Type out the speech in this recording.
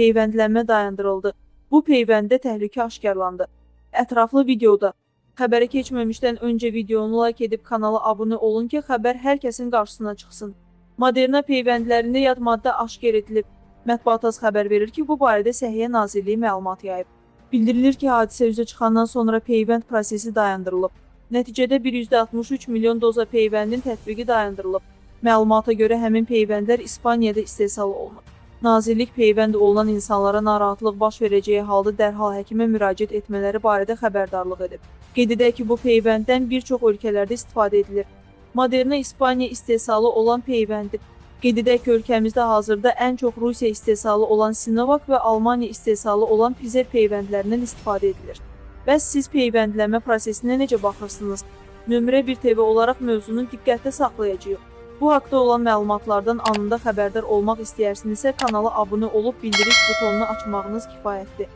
peyvəndlənmə dayandırıldı. Bu peyvəndə təhlükə aşkarlandı. Ətraflı videoda Xəbərə keçməmişdən öncə videonu like edib kanala abunə olun ki, xəbər hər kəsin qarşısına çıxsın. Moderna peyvəndlərində yad maddə aşkar edilib. Mətbuat az xəbər verir ki, bu barədə Səhiyyə Nazirliyi məlumat yayıb. Bildirilir ki, hadisə üzə çıxandan sonra peyvənd prosesi dayandırılıb. Nəticədə 163 milyon doza peyvəndin tətbiqi dayandırılıb. Məlumata görə həmin peyvəndlər İspaniyada istehsal olunub. Nazirlik peyvənd olunan insanlara narahatlıq baş verəcəyi halda dərhal həkimə müraciət etmələri barədə xəbərdarlıq edib. Qeyd edək ki, bu peyvənddən bir çox ölkələrdə istifadə edilir. Moderna İspaniya istehsalı olan peyvəndir. Qeyd edək ki, ölkəmizdə hazırda ən çox Rusiya istehsalı olan Sinovac və Almaniya istehsalı olan Pfizer peyvəndlərindən istifadə edilir. Bəs siz peyvəndləmə prosesinə necə baxırsınız? Nömrə 1 TV olaraq mövzunu diqqətdə saxlayacağıq. Bu haqda olan məlumatlardan anında xəbərdar olmaq istəyərsinizsə kanala abunə olub bildiriş butonunu açmağınız kifayətdir.